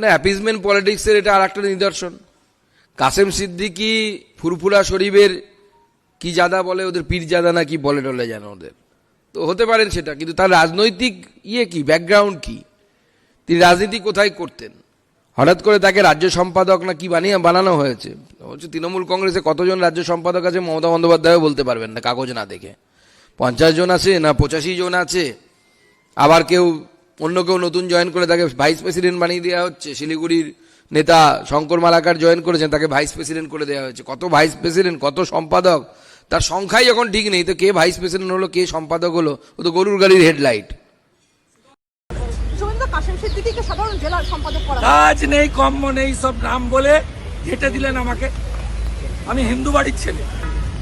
না অ্যাপিজমেন্ট পলিটিক্সের এটা আর একটা নিদর্শন। কাসেম সিদ্দিকি ফুরফুরা শরীফের কি জাদা বলে, ওদের পীর জাদা না কি বলে টলে যেন ওদের। তো হতে পারেন সেটা, কিন্তু তার রাজনৈতিক ইয়ে কি ব্যাকগ্রাউন্ড কি? তিনি রাজনীতি কোথায় করতেন? হঠাৎ করে তাকে রাজ্য সম্পাদক না কি বানিয়ে বানানো হয়েছে? হচ্ছে তৃণমূল কংগ্রেসে কতজন রাজ্য সম্পাদক আছে মমতা বন্দ্যোপাধ্যায়ও বলতে পারবেন না, কাগজ না দেখে। পঞ্চাশ জন আছে না পঁচাশি জন আছে, আবার কেউ অন্য কেউ নতুন জয়েন করে তাকে ভাইস প্রেসিডেন্ট বানিয়ে দেওয়া হচ্ছে। শিলিগুড়ির নেতা শঙ্কর মালাকার জয়েন করেছেন তাকে ভাইস প্রেসিডেন্ট করে দেওয়া হয়েছে। কত ভাইস প্রেসিডেন্ট কত সম্পাদক? তার সংখ্যাই যখন ঠিক নেই। তো কে ভাইস প্রেসিডেন্ট হলো কে সম্পাদক হলো? ও তো গরুর গাড়ির হেডলাইট শুভেন্দু কাশেম সিদ্দিকীকে সাধারণ জেলা সম্পাদক করা কাজ নেই কম্ম নেই সব নাম বলে ঘেটে দিলেন আমাকে। আমি হিন্দু বাড়ির ছেলে।